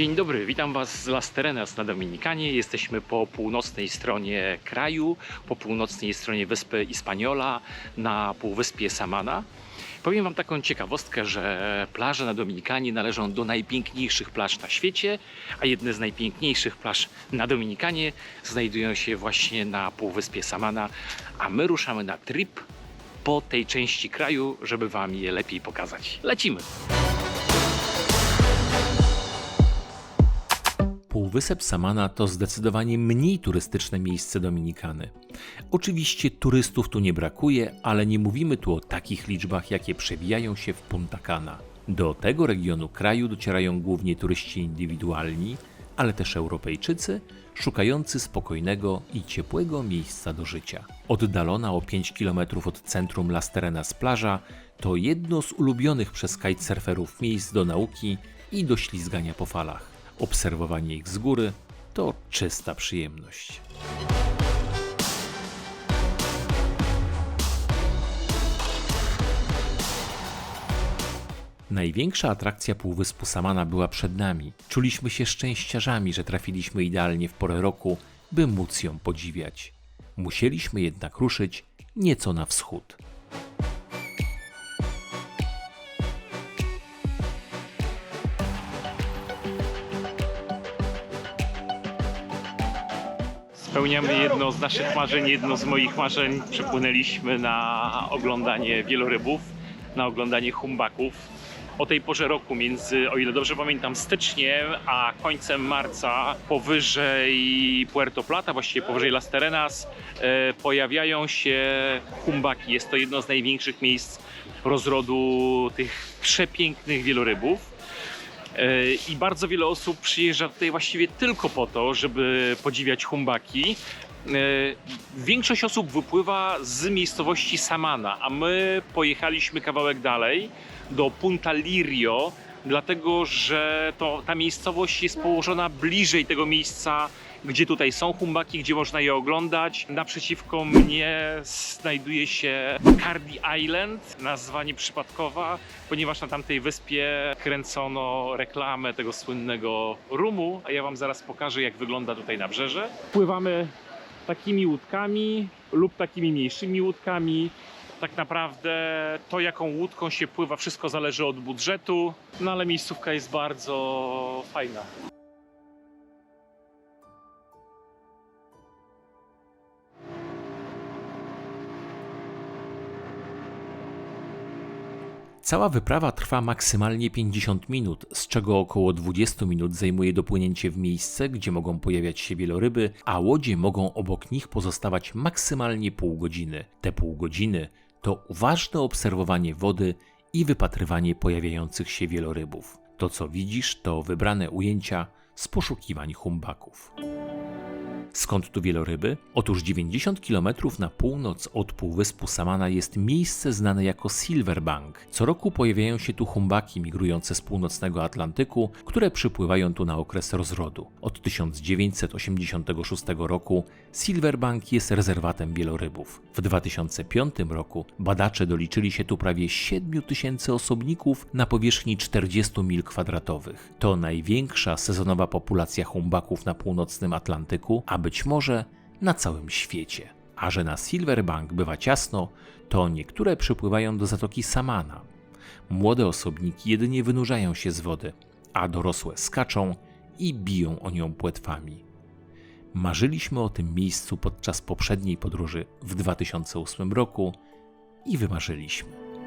Dzień dobry, witam Was z Las Terenas na Dominikanie. Jesteśmy po północnej stronie kraju, po północnej stronie wyspy Hispaniola, na półwyspie Samana. Powiem Wam taką ciekawostkę, że plaże na Dominikanie należą do najpiękniejszych plaż na świecie, a jedne z najpiękniejszych plaż na Dominikanie znajdują się właśnie na półwyspie Samana, a my ruszamy na trip po tej części kraju, żeby Wam je lepiej pokazać. Lecimy! Półwysep Samana to zdecydowanie mniej turystyczne miejsce Dominikany. Oczywiście turystów tu nie brakuje, ale nie mówimy tu o takich liczbach, jakie przewijają się w Punta Cana. Do tego regionu kraju docierają głównie turyści indywidualni, ale też Europejczycy szukający spokojnego i ciepłego miejsca do życia. Oddalona o 5 km od centrum Las Terenas plaża to jedno z ulubionych przez kitesurferów miejsc do nauki i do ślizgania po falach. Obserwowanie ich z góry to czysta przyjemność. Największa atrakcja Półwyspu Samana była przed nami. Czuliśmy się szczęściarzami, że trafiliśmy idealnie w porę roku, by móc ją podziwiać. Musieliśmy jednak ruszyć nieco na wschód. Spełniamy jedno z naszych marzeń, jedno z moich marzeń. Przypłynęliśmy na oglądanie wielorybów, na oglądanie humbaków. O tej porze roku, między, o ile dobrze pamiętam, styczniem a końcem marca, powyżej Puerto Plata, właściwie powyżej Las Terenas, e, pojawiają się humbaki. Jest to jedno z największych miejsc rozrodu tych przepięknych wielorybów. E, I bardzo wiele osób przyjeżdża tutaj właściwie tylko po to, żeby podziwiać humbaki. E, Większość osób wypływa z miejscowości Samana, a my pojechaliśmy kawałek dalej do Punta Lirio, dlatego że to, ta miejscowość jest położona bliżej tego miejsca, gdzie tutaj są humbaki, gdzie można je oglądać. Naprzeciwko mnie znajduje się Cardi Island, nazwa nieprzypadkowa, ponieważ na tamtej wyspie kręcono reklamę tego słynnego rumu, a ja wam zaraz pokażę, jak wygląda tutaj nabrzeże. Pływamy takimi łódkami lub takimi mniejszymi łódkami. Tak naprawdę to, jaką łódką się pływa, wszystko zależy od budżetu, no ale miejscówka jest bardzo fajna. Cała wyprawa trwa maksymalnie 50 minut, z czego około 20 minut zajmuje dopłynięcie w miejsce, gdzie mogą pojawiać się wieloryby, a łodzie mogą obok nich pozostawać maksymalnie pół godziny. Te pół godziny to uważne obserwowanie wody i wypatrywanie pojawiających się wielorybów. To co widzisz to wybrane ujęcia z poszukiwań humbaków. Skąd tu wieloryby? Otóż 90 km na północ od półwyspu Samana jest miejsce znane jako Silverbank. Co roku pojawiają się tu humbaki migrujące z północnego Atlantyku, które przypływają tu na okres rozrodu. Od 1986 roku Silverbank jest rezerwatem wielorybów. W 2005 roku badacze doliczyli się tu prawie 7 tysięcy osobników na powierzchni 40 mil kwadratowych. To największa sezonowa populacja humbaków na północnym Atlantyku, a być może na całym świecie. A że na Silverbank bywa ciasno, to niektóre przypływają do zatoki Samana. Młode osobniki jedynie wynurzają się z wody, a dorosłe skaczą i biją o nią płetwami. Marzyliśmy o tym miejscu podczas poprzedniej podróży w 2008 roku i wymarzyliśmy.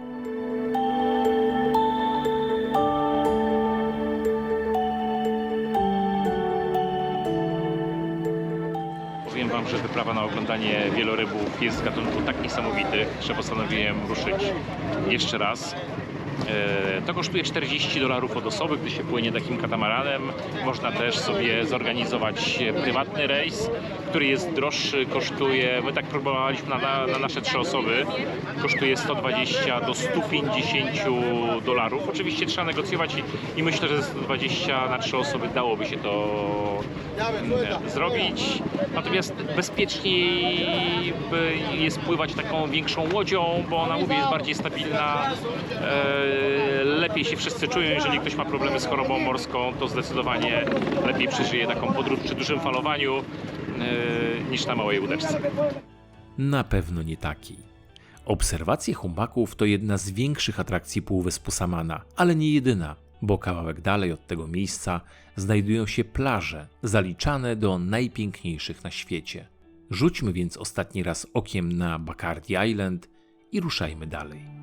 Że wyprawa na oglądanie wielorybów jest z gatunku tak niesamowitych, że postanowiłem ruszyć jeszcze raz. E, To kosztuje 40 dolarów od osoby, gdy się płynie takim katamaranem. Można też sobie zorganizować prywatny rejs, który jest droższy, kosztuje, my tak próbowaliśmy na, na, na nasze trzy osoby, kosztuje 120 do 150 dolarów. Oczywiście trzeba negocjować i, i myślę, że ze 120 na trzy osoby dałoby się to mm, zrobić. Natomiast bezpieczniej jest pływać taką większą łodzią, bo ona mówię jest bardziej stabilna. E, lepiej się wszyscy czują. Jeżeli ktoś ma problemy z chorobą morską, to zdecydowanie lepiej przeżyje taką podróż przy dużym falowaniu e, niż na małej łódeczce. Na pewno nie takiej. Obserwacje humbaków to jedna z większych atrakcji Półwyspu Samana, ale nie jedyna, bo kawałek dalej od tego miejsca znajdują się plaże zaliczane do najpiękniejszych na świecie. Rzućmy więc ostatni raz okiem na Bacardi Island i ruszajmy dalej.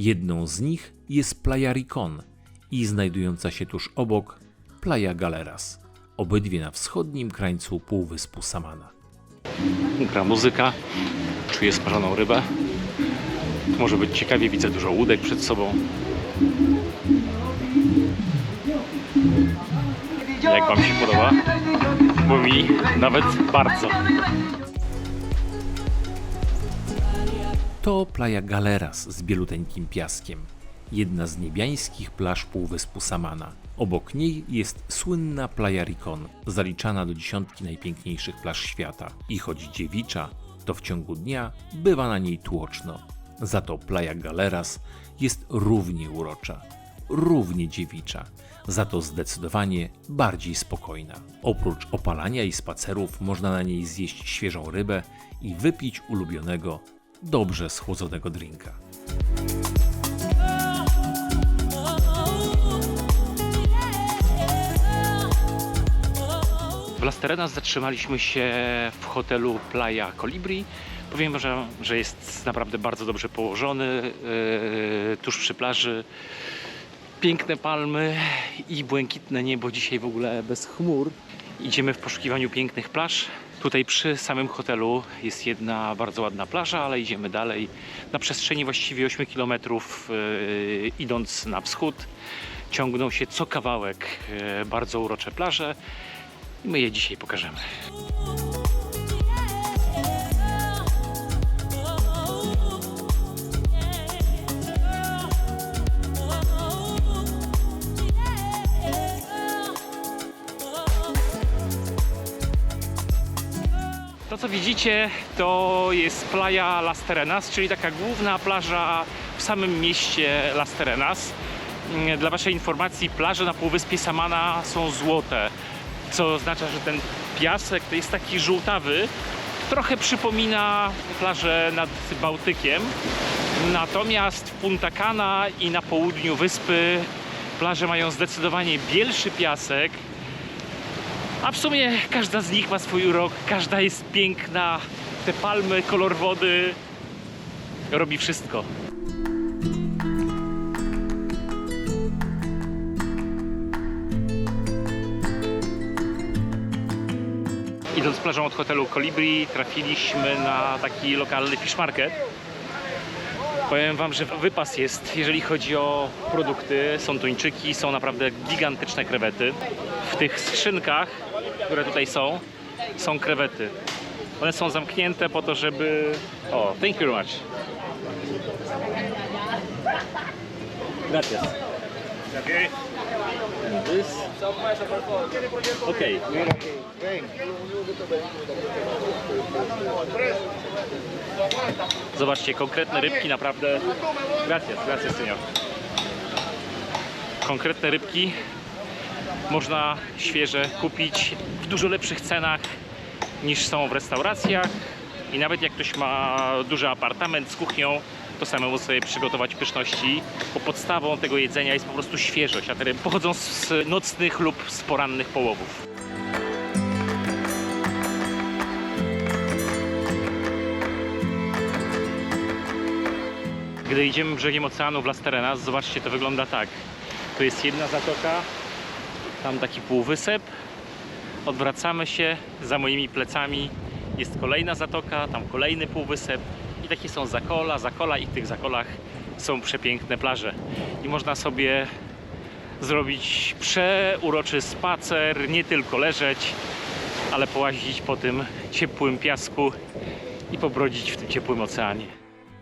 Jedną z nich jest Playa Ricon i znajdująca się tuż obok Playa Galeras, obydwie na wschodnim krańcu Półwyspu Samana. Gra muzyka, czuję sparzoną rybę. Może być ciekawie, widzę dużo łódek przed sobą. Jak Wam się podoba? Bo mi nawet bardzo. To Playa Galeras z bieluteńkim piaskiem, jedna z niebiańskich plaż Półwyspu Samana. Obok niej jest słynna Playa Ricon, zaliczana do dziesiątki najpiękniejszych plaż świata. I choć dziewicza, to w ciągu dnia bywa na niej tłoczno. Za to Playa Galeras jest równie urocza, równie dziewicza, za to zdecydowanie bardziej spokojna. Oprócz opalania i spacerów można na niej zjeść świeżą rybę i wypić ulubionego, dobrze schłodzonego drinka. W Las Terrenas zatrzymaliśmy się w hotelu Playa Colibri. Powiem, że, że jest naprawdę bardzo dobrze położony, yy, tuż przy plaży. Piękne palmy i błękitne niebo dzisiaj w ogóle bez chmur. Idziemy w poszukiwaniu pięknych plaż. Tutaj przy samym hotelu jest jedna bardzo ładna plaża, ale idziemy dalej. Na przestrzeni właściwie 8 km yy, idąc na wschód ciągną się co kawałek yy, bardzo urocze plaże. I my je dzisiaj pokażemy. To co widzicie to jest playa Las Terrenas, czyli taka główna plaża w samym mieście Las Terrenas. Mm, Dla Waszej informacji plaże na Półwyspie Samana są złote, co oznacza, że ten piasek to jest taki żółtawy, trochę przypomina plażę nad Bałtykiem. Natomiast w Punta Cana i na południu wyspy plaże mają zdecydowanie bielszy piasek, a w sumie każda z nich ma swój urok, każda jest piękna. Te palmy, kolor wody robi wszystko. Idąc plażą od hotelu Colibri trafiliśmy na taki lokalny fish market. Powiem Wam, że wypas jest, jeżeli chodzi o produkty. Są tuńczyki, są naprawdę gigantyczne krewety. W tych skrzynkach, które tutaj są, są krewety. One są zamknięte po to, żeby... O, thank you very much. Gracias. And this. Okay. Zobaczcie, konkretne rybki naprawdę. Gracias, gracias, senior. Konkretne rybki można świeże kupić w dużo lepszych cenach niż są w restauracjach. I nawet jak ktoś ma duży apartament z kuchnią, to samemu sobie przygotować pyszności, bo podstawą tego jedzenia jest po prostu świeżość, a ryby pochodzą z nocnych lub z porannych połowów. Gdy idziemy brzegiem oceanu w Las Terrenas, zobaczcie, to wygląda tak. Tu jest jedna zatoka, tam taki półwysep. Odwracamy się, za moimi plecami jest kolejna zatoka, tam kolejny półwysep. I takie są zakola, zakola i w tych zakolach są przepiękne plaże. I można sobie zrobić przeuroczy spacer, nie tylko leżeć, ale połazić po tym ciepłym piasku i pobrodzić w tym ciepłym oceanie.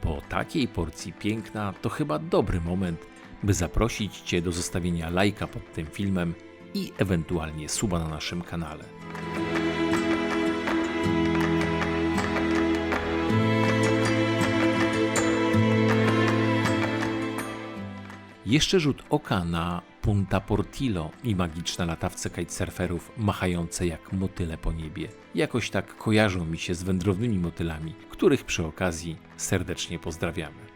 Po takiej porcji piękna to chyba dobry moment, by zaprosić Cię do zostawienia lajka pod tym filmem i ewentualnie suba na naszym kanale. Jeszcze rzut oka na Punta Portillo i magiczne latawce kitesurferów machające jak motyle po niebie. Jakoś tak kojarzą mi się z wędrownymi motylami, których przy okazji serdecznie pozdrawiamy.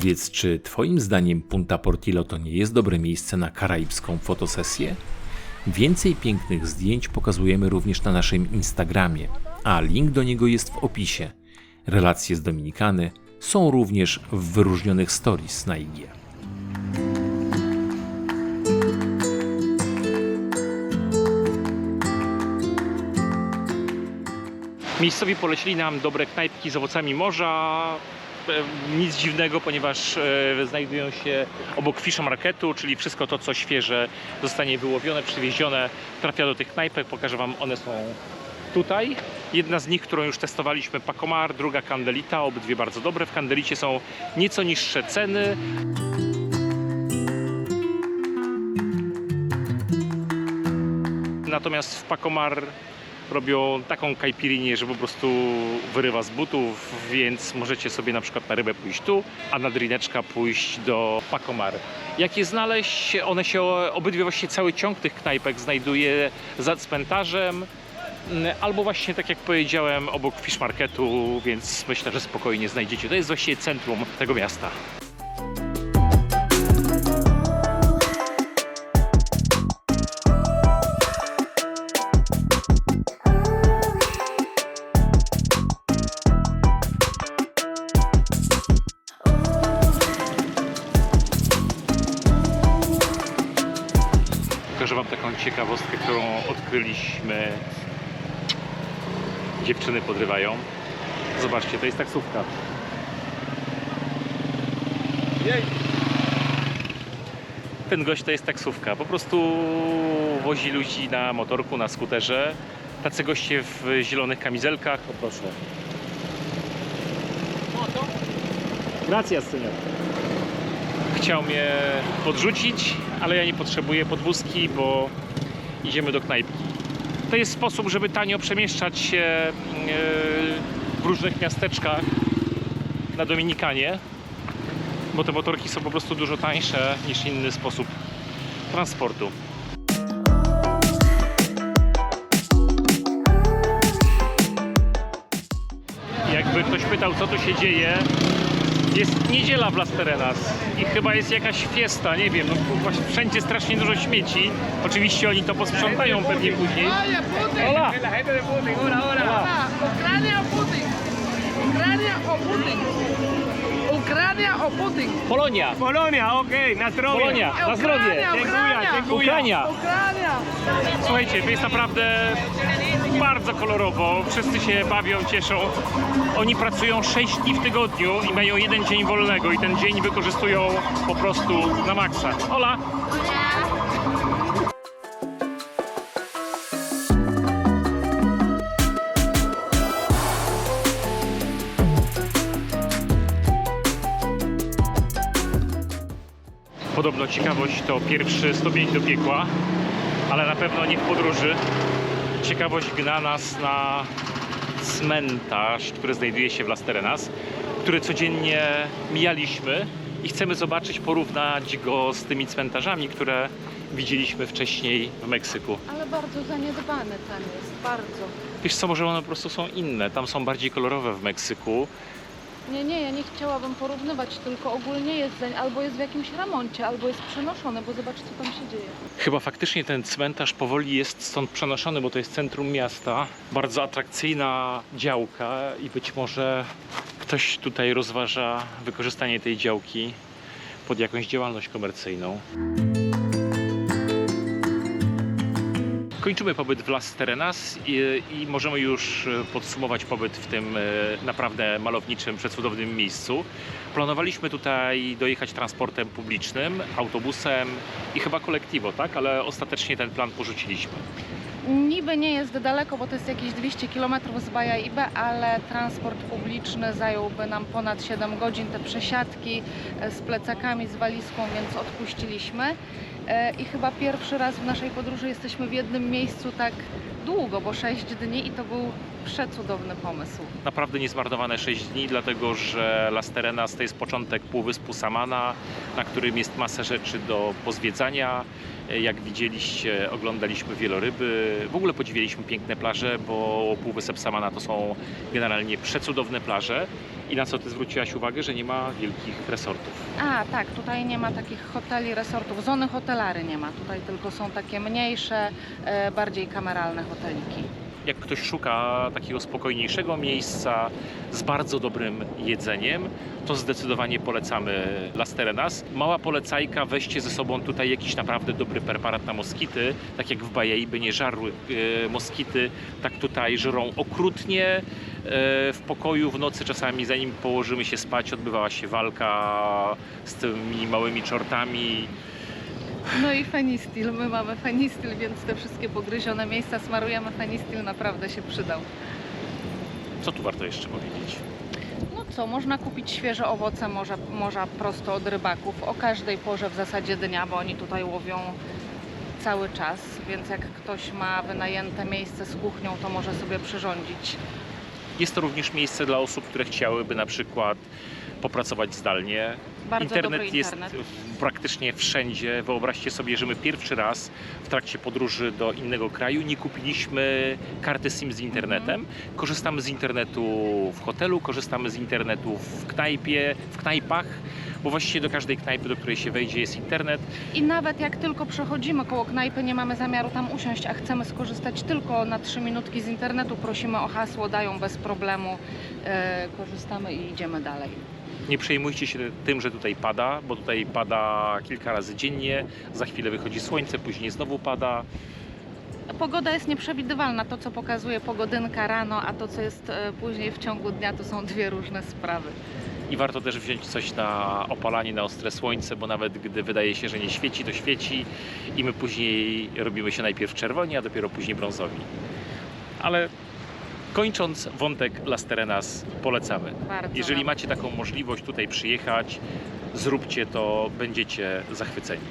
Powiedz, czy Twoim zdaniem Punta Portillo to nie jest dobre miejsce na karaibską fotosesję? Więcej pięknych zdjęć pokazujemy również na naszym Instagramie, a link do niego jest w opisie. Relacje z Dominikany są również w wyróżnionych stories na IG. Miejscowi polecili nam dobre knajpki z owocami morza. E, Nic dziwnego, ponieważ e, znajdują się obok fish marketu, czyli wszystko to, co świeże zostanie wyłowione, przywiezione, trafia do tych knajpek. Pokażę Wam, one są tutaj. Jedna z nich, którą już testowaliśmy, Pacomar, druga Candelita, obydwie bardzo dobre. W Candelicie są nieco niższe ceny. Natomiast w Pacomar robią taką kajpirinię, że po prostu wyrywa z butów, więc możecie sobie na przykład na rybę pójść tu, a na drineczka pójść do Pacomar. Jak je znaleźć? One się, obydwie właściwie cały ciąg tych knajpek znajduje za cmentarzem, mm, albo właśnie tak jak powiedziałem obok fish marketu, więc myślę, że spokojnie znajdziecie. To jest właściwie centrum tego miasta. Taką ciekawostkę, którą odkryliśmy. Dziewczyny podrywają. Zobaczcie, to jest taksówka. Ten gość to jest taksówka. Po prostu wozi ludzi na motorku, na skuterze. Tacy goście w zielonych kamizelkach. O proszę. Gracias, senior. Chciał mnie podrzucić, ale ja nie potrzebuję podwózki, bo idziemy do knajpki. To jest sposób, żeby tanio przemieszczać się e, w różnych miasteczkach na Dominikanie, bo te motorki są po prostu dużo tańsze niż inny sposób transportu. Jakby ktoś pytał, co tu się dzieje, jest niedziela w Las Terenas i chyba jest jakaś fiesta, nie wiem, no kurwa, wszędzie strasznie dużo śmieci. Oczywiście oni to posprzątają pewnie później. Hola! Hola. Ucrania o Putin? Ucrania o Putin? Ucrania o Putin? Polonia! Polonia, okej, na zdrowie. Polonia! Na zdrowie! Ucrania. Dziękuję. Ucrania! Ucrania. Słuchajcie, to jest naprawdę bardzo kolorowo. Wszyscy się bawią, cieszą. Oni pracują 6 dni w tygodniu i mają jeden dzień wolnego i ten dzień wykorzystują po prostu na maksa. Ola! Podobno ciekawość to pierwszy stopień do piekła, ale na pewno nie w podróży. Ciekawość gna nas na cmentarz, który znajduje się w Las Terenas, który codziennie mijaliśmy i chcemy zobaczyć, porównać go z tymi cmentarzami, które widzieliśmy wcześniej w Meksyku. Ale bardzo zaniedbany tam jest, bardzo. Wiesz co, może one po prostu są inne. Tam są bardziej kolorowe w Meksyku. Nie, nie, ja nie chciałabym porównywać, tylko ogólnie jest za- albo jest w jakimś remoncie, albo jest przenoszony, bo zobacz, co tam się dzieje. Chyba faktycznie ten cmentarz powoli jest stąd przenoszony, bo to jest centrum miasta. Bardzo atrakcyjna działka i być może ktoś tutaj rozważa wykorzystanie tej działki pod jakąś działalność komercyjną. Kończymy pobyt w Las Terenas i, i możemy już e, podsumować pobyt w tym e, naprawdę malowniczym, przecudownym miejscu. Planowaliśmy tutaj dojechać transportem publicznym, autobusem i chyba kolektivo, tak? Ale ostatecznie ten plan porzuciliśmy. Niby nie jest daleko, bo to jest jakieś 200 km z Bajaibe, ale transport publiczny zająłby nam ponad 7 godzin. Te przesiadki e, z plecakami, z walizką, więc odpuściliśmy. E, I chyba pierwszy raz w naszej podróży jesteśmy w jednym miejscu tak długo, bo 6 dni i to był przecudowny pomysł. Naprawdę niezmarnowane 6 dni, dlatego że Las Terenas to jest początek półwyspu Samana, na którym jest masa rzeczy do pozwiedzania. Jak widzieliście, oglądaliśmy wieloryby. W ogóle podziwialiśmy piękne plaże, bo półwysep Samana to są generalnie przecudowne plaże. I na co ty zwróciłaś uwagę, że nie ma wielkich resortów. A, tak, tutaj nie ma takich hoteli, resortów, zony hotelary nie ma. Tutaj tylko są takie mniejsze, e, bardziej kameralne hoteliki. Jak ktoś szuka takiego spokojniejszego miejsca z bardzo dobrym jedzeniem, to zdecydowanie polecamy Las Terenas. Mała polecajka, weźcie ze sobą tutaj jakiś naprawdę dobry preparat na moskity. Tak jak w Bajei by nie żarły e, moskity, tak tutaj żerą okrutnie. E, w pokoju w nocy czasami zanim położymy się spać odbywała się walka z tymi małymi czortami. No i fenistil, my mamy fenistil, więc te wszystkie pogryzione miejsca smarujemy fenistil, naprawdę się przydał. Co tu warto jeszcze powiedzieć? No co, można kupić świeże owoce morza, morza prosto od rybaków o każdej porze w zasadzie dnia, bo oni tutaj łowią cały czas, więc jak ktoś ma wynajęte miejsce z kuchnią, to może sobie przyrządzić. Jest to również miejsce dla osób, które chciałyby na przykład popracować zdalnie. Bardzo internet jest internet. praktycznie wszędzie. Wyobraźcie sobie, że my pierwszy raz w trakcie podróży do innego kraju nie kupiliśmy karty SIM z internetem. Korzystamy z internetu w hotelu, korzystamy z internetu w knajpie, w knajpach, bo właściwie do każdej knajpy, do której się wejdzie jest internet. I nawet jak tylko przechodzimy koło knajpy, nie mamy zamiaru tam usiąść, a chcemy skorzystać tylko na 3 minutki z internetu, prosimy o hasło, dają bez problemu, e, korzystamy i idziemy dalej. Nie przejmujcie się tym, że tutaj pada, bo tutaj pada kilka razy dziennie. Za chwilę wychodzi słońce, później znowu pada. Pogoda jest nieprzewidywalna. To, co pokazuje pogodynka rano, a to, co jest e, później w ciągu dnia, to są dwie różne sprawy. I warto też wziąć coś na opalanie, na ostre słońce, bo nawet gdy wydaje się, że nie świeci, to świeci i my później robimy się najpierw czerwoni, a dopiero później brązowi. Ale kończąc wątek Las Terenas, polecamy. Bardzo Jeżeli macie taką możliwość tutaj przyjechać, zróbcie to, będziecie zachwyceni.